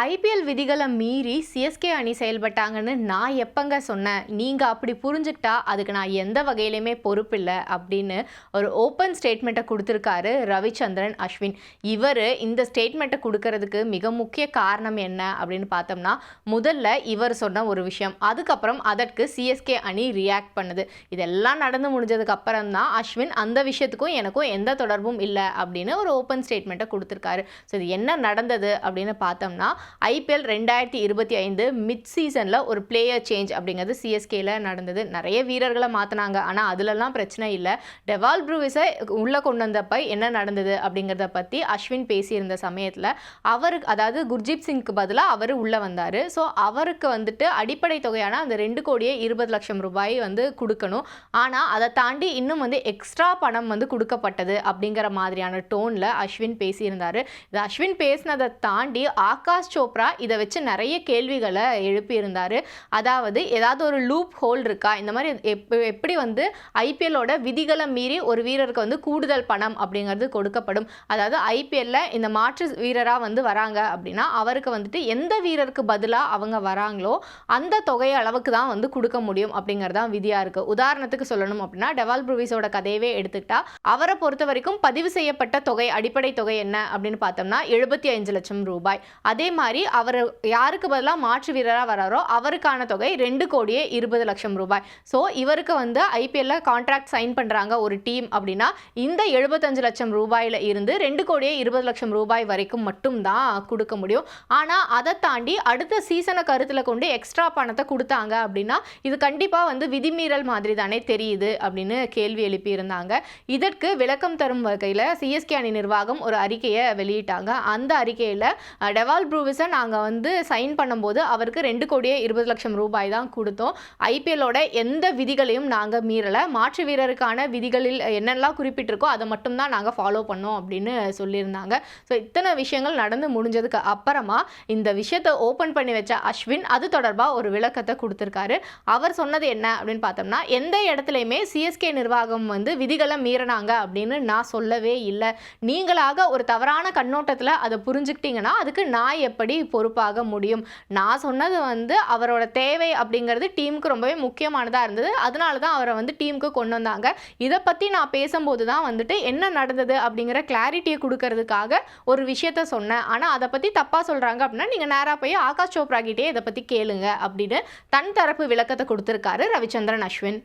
IPL விதிகளை மீறி CSK அணி செயல்பட்டாங்கன்னு நான் எப்பங்க சொன்னேன்? நீங்கள் அப்படி புரிஞ்சுக்கிட்டா அதுக்கு நான் எந்த வகையிலையுமே பொறுப்பில்லை அப்படின்னு ஒரு ஓப்பன் ஸ்டேட்மெண்ட்டை கொடுத்துருக்காரு ரவிச்சந்திரன் அஸ்வின். இவர் இந்த ஸ்டேட்மெண்ட்டை கொடுக்கறதுக்கு மிக முக்கிய காரணம் என்ன அப்படின்னு பார்த்தோம்னா முதல்ல இவர் சொன்ன ஒரு விஷயம். அதுக்கப்புறம் அதற்கு சிஎஸ்கே அணி ரியாக்ட் பண்ணுது. இதெல்லாம் நடந்து முடிஞ்சதுக்கு அப்புறம் தான் அஸ்வின் அந்த விஷயத்துக்கும் எனக்கும் எந்த தொடர்பும் இல்லை அப்படின்னு ஒரு ஓப்பன் ஸ்டேட்மெண்ட்டை கொடுத்துருக்காரு. ஸோ இது என்ன நடந்தது அப்படின்னு பார்த்தோம்னா ஐபிஎல் ரெண்டாயிரத்தி இருபத்தி ஐந்து மிட் சீசனில் ஒரு பிளேயர் சேஞ்ச் அப்படிங்கிறது சிஎஸ்கேல நடந்தது. நிறைய வீரர்களை மாற்றினாங்க ஆனால் அதுலலாம் பிரச்சனை இல்லை. டெவால் ப்ரூவிஸை உள்ளே கொண்டு வந்தப்ப என்ன நடந்தது அப்படிங்கிறத பற்றி அஸ்வின் பேசியிருந்த சமயத்தில் அவருக்கு அதாவது குர்ஜீப் சிங்க்கு பதிலாக அவர் உள்ளே வந்தார். ஸோ அவருக்கு வந்துட்டு அடிப்படை தொகையான அந்த ரெண்டு கோடியே இருபது லட்சம் ரூபாய் வந்து கொடுக்கணும். ஆனால் அதை தாண்டி இன்னும் வந்து எக்ஸ்ட்ரா பணம் வந்து கொடுக்கப்பட்டது அப்படிங்கிற மாதிரியான டோனில் அஸ்வின் பேசியிருந்தார். இது அஸ்வின் பேசினதை தாண்டி ஆகாஷ் சோப்ரா இதை வச்சு நிறைய கேள்விகளை எழுப்பியிருந்தார். அதாவது ஏதாவது ஒரு லூப் ஹோல் இருக்கா? இந்த மாதிரி எப் எப்படி வந்து ஐபிஎல்லோட விதிகளை மீறி ஒரு வீரருக்கு வந்து கூடுதல் பணம் அப்படிங்கிறது கொடுக்கப்படும். அதாவது ஐபிஎல்ல இந்த மாற்று வீரராக வந்து வராங்க அப்படின்னா அவருக்கு வந்துட்டு எந்த வீரருக்கு பதிலாக அவங்க வராங்களோ அந்த தொகை அளவுக்கு தான் வந்து கொடுக்க முடியும் அப்படிங்கிறது தான் விதியாக இருக்குது உதாரணத்துக்கு சொல்லணும் அப்படின்னா டெவால் ப்ரூவிஸோட கதையவே எடுத்துக்கிட்டா அவரை பொறுத்த வரைக்கும் பதிவு செய்யப்பட்ட தொகை அடிப்படை தொகை என்ன அப்படின்னு பார்த்தோம்னா எழுபத்தி ஐந்து லட்சம் ரூபாய். அதே மாதிரி அவர் யாருக்கு பதிலாக மாற்று வீரராக வராரோ அவருக்கான தொகை ரெண்டு கோடியே இருபது லட்சம் ரூபாய். ஸோ இவருக்கு வந்து ஐபிஎல்ல கான்ட்ராக்ட் சைன் பண்ணுறாங்க ஒரு டீம் அப்படின்னா இந்த எழுபத்தஞ்சு லட்சம் ரூபாயில் இருந்து ரெண்டு கோடியே இருபது லட்சம் ரூபாய் வரைக்கும் மட்டும்தான் கொடுக்க முடியும். ஆனால் அதை தாண்டி அடுத்த சீசனை கருத்தில் கொண்டு எக்ஸ்ட்ரா பணத்தை கொடுத்தாங்க அப்படின்னா இது கண்டிப்பாக வந்து விதிமீறல் மாதிரி தானே தெரியுது அப்படின்னு கேள்வி எழுப்பியிருந்தாங்க. இதற்கு விளக்கம் தரும் வகையில் சிஎஸ்கே அணி நிர்வாகம் ஒரு அறிக்கையை வெளியிட்டாங்க. அந்த அறிக்கையில் டெவால் ப்ரூவிஸ் நாங்கள் வந்து சைன் பண்ணும்போது அவருக்கு ரெண்டு கோடியே இருபது லட்சம் ரூபாய் தான் கொடுத்தோம். ஐபிஎல்லோட எந்த விதிகளையும் நாங்கள் மீறலை. மாற்று வீரருக்கான விதிகளில் என்னெல்லாம் குறிப்பிட்டிருக்கோ அதை மட்டும்தான் நாங்கள் ஃபாலோ பண்ணோம் அப்படின்னு சொல்லியிருந்தாங்க. ஸோ இத்தனை விஷயங்கள் நடந்து முடிஞ்சதுக்கு அப்புறமா இந்த விஷயத்தை ஓப்பன் பண்ணி வச்ச அஸ்வின் அது தொடர்பாக ஒரு விளக்கத்தை கொடுத்துருக்காரு. அவர் சொன்னது என்ன அப்படின்னு பார்த்தோம்னா எந்த இடத்துலையுமே சிஎஸ்கே நிர்வாகம் வந்து விதிகளை மீறினாங்க அப்படின்னு நான் சொல்லவே இல்லை. நீங்களாக ஒரு தவறான கண்ணோட்டத்தில் அதை புரிஞ்சுக்கிட்டீங்கன்னா அதுக்கு நான் எப்படி பொறுப்பாக முடியும்? நான் சொன்னது வந்து அவரோட தேவை அப்படிங்கிறது டீமுக்கு ரொம்பவே முக்கியமானதாக இருந்தது. அதனால தான் அவரை வந்து டீமுக்கு கொண்டு வந்தாங்க. இதை பற்றி நான் பேசும்போது தான் வந்துட்டு என்ன நடந்தது அப்படிங்கிற கிளாரிட்டியை கொடுக்கறதுக்காக ஒரு விஷயத்த சொன்னேன். ஆனால் அதை பற்றி தப்பாக சொல்கிறாங்க அப்படின்னா நீங்கள் நேராக போய் ஆகாஷ் சோப்ரா கிட்டே இதை பற்றி கேளுங்க அப்படின்னு தன் தரப்பு விளக்கத்தை கொடுத்துருக்காரு ரவிச்சந்திரன் அஸ்வின்.